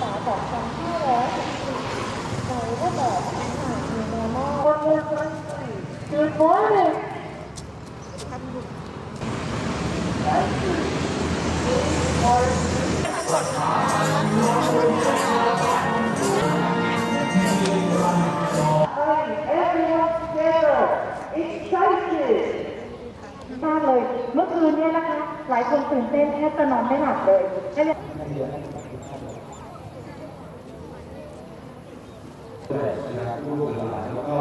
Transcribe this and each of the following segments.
ษา2564ในรูปแบบอาหาร New Normal Good morning. Everyone together. Excited. ทราบเลย เมื่อคืนเนี่ยนะคะ หลายคนตื่นเต้นแทบจะนอนไม่หลับเลยและเนี่ย ด้วยนะครับลูกหลานแล้วก็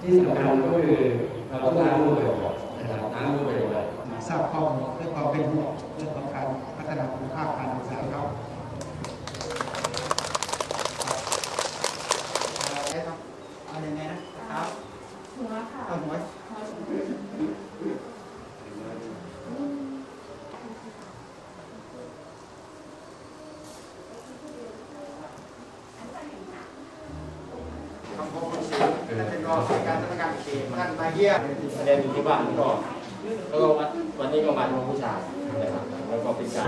ที่สำคัญก็คือเราต้องล้างมือบ่อยๆนะครับล้างมือบ่อยทราบข้อมูลเรื่องความเป็นห่วงเรื่องของการพัฒนาคุณภาพการศึกษาครับอะไรครับเอาอย่างไงนะครับหัวค่ะเอาหัวคำพบคุณ ศิลป์ท่านเป็นรองผู้การสำนักงานเขตท่านมาเยี่ยมๆเรียนอยู่ที่บ้านก็แล้วก็วันวันนี้ก็มาดูผู้ชายนะครับแล้วก็เป็นการ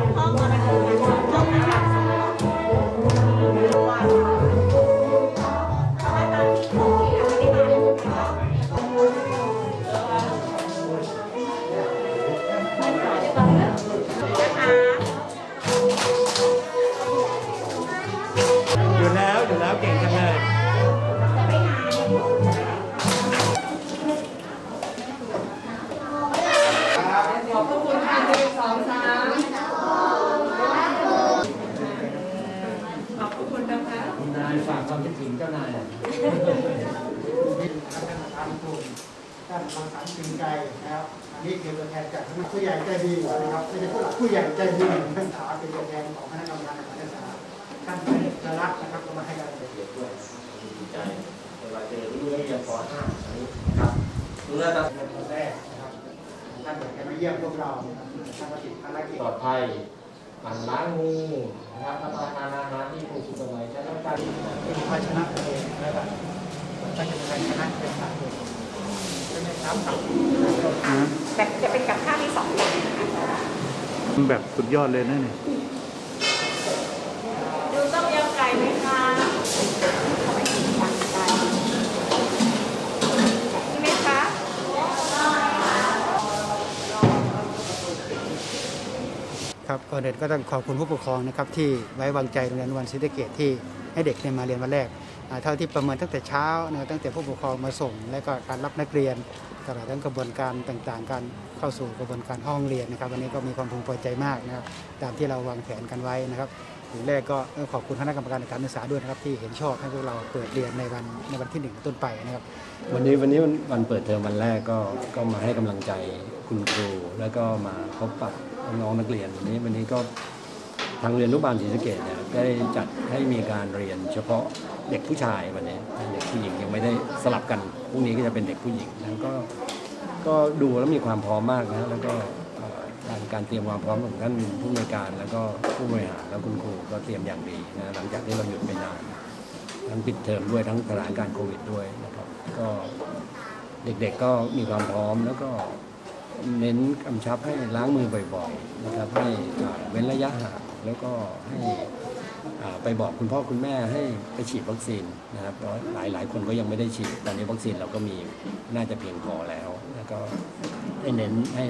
ถึงเจ้านายท่านประธานกลุ่มท่านบางสารจริงใจนะครับ อันนี้คือตัวแทนจากคณะผู้ใหญ่ใจดีนะครับไม่ใช่ผู้หลักผู้ใหญ่ใจดีท่านสาเป็นตัวแทนของคณะกรรมการการศึกษาท่านเป็นรักนะครับก็มาให้กำลังใจเกียรติด้วยดีใจเวลาเจอลูกนักเรียนป .5 อันนี้นะครับดูแลตาเป็นคนแรกนะครับท่านอยากจะมาเยี่ยมพวกเราท่านมาติดภารกิจปลอดภัย หมั่นล้างงูนะครับรับประทานอาหารที่ถูกสุขภัยใช้น้ำตาลเป็นภาชนะตัวเองนะครับท่าจะเป็นชนะเป็นสามคนเป็นสามสับแต่จะเป็นกับข้าวที่สองแบบแบบสุดยอดเลยนะเนี่ย ดูต้มยำไก่ไหมคะเอาไปกินกันได้ใช่ไหมคะ ครับก่อนอื่นก็ต้องขอบคุณผู้ปกครองนะครับที่ไว้วางใจโรงเรียนวันศรีเกดที่ให้เด็กเนี่ยมาเรียนวันแรกเท่าที่ประเมินตั้งแต่เช้านะตั้งแต่ผู้ปกครองมาส่ง และก็การรับนักเรียนตลอดทั้งกระบวนการต่างๆ การเข้าสู่กระบวนการห้องเรียนนะครับวันนี้ก็มีความพึงพอใจมากนะครับตามที่เราวางแผนกันไว้นะครับถึงแรกก็ต้อขอบคุณคณะกรรมการการศึกษาด้วยนะครับที่เห็นชอบให้พวกเราเปิดเรียนในวันในวันที่หนึ่งต้นไปนะครับ วันนี้วันนี้วันเปิดเทอมวันแรกก็ก็มาให้กำลังใจคุณครู แล้วก็มาพบปะ น้องนักเรียนวันนี้วันนี้ก็ทางเรียนอนุบาลศรีสะเกดเนี่ยได้จัดให้มีการเรียนเฉพาะเด็กผู้ชายวันนี้เด็กผู้หญิงยังไม่ได้สลับกันพรุ่งนี้ก็จะเป็นเด็กผู้หญิงแล้วก็ก็ดูแล้วมีความพร้อมมากนะแล้วก็การการเตรียมความพร้อมของท่านผู้อำนการแล้วก็ผู้บริหารแล้วคุณครูก็เตรียมอย่างดีนะหลังจากที่เราหยุดไปนานทั้งปิดเทอมด้วยทั้งสถานการณ์โควิดด้วยนะครับก็เด็กๆก็มีความพร้อมแล้วก็ เน้นกำชับให้ล้างมือบ่อยๆนะครับให้เว้นระยะห่างแล้วก็ให้ไปบอกคุณพ่อคุณแม่ให้ไปฉีดวัคซีนนะครับเพราะหลายหลายๆคนก็ยังไม่ได้ฉีดตอนนี้วัคซีนเราก็มีน่าจะเพียงพอแล้วแล้วก็ให้เน้นให้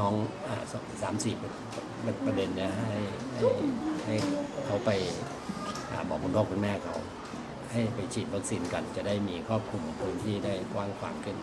น้องๆสามสี่ประเด็นนี่ยให้ให้ให้เขาไปอบอกคุณพ่อคุณแม่เขาให้ไปฉีดวัคซีนกันจะได้มีครอบคลุมพื้นที่ได้กว้างขวางขึ้น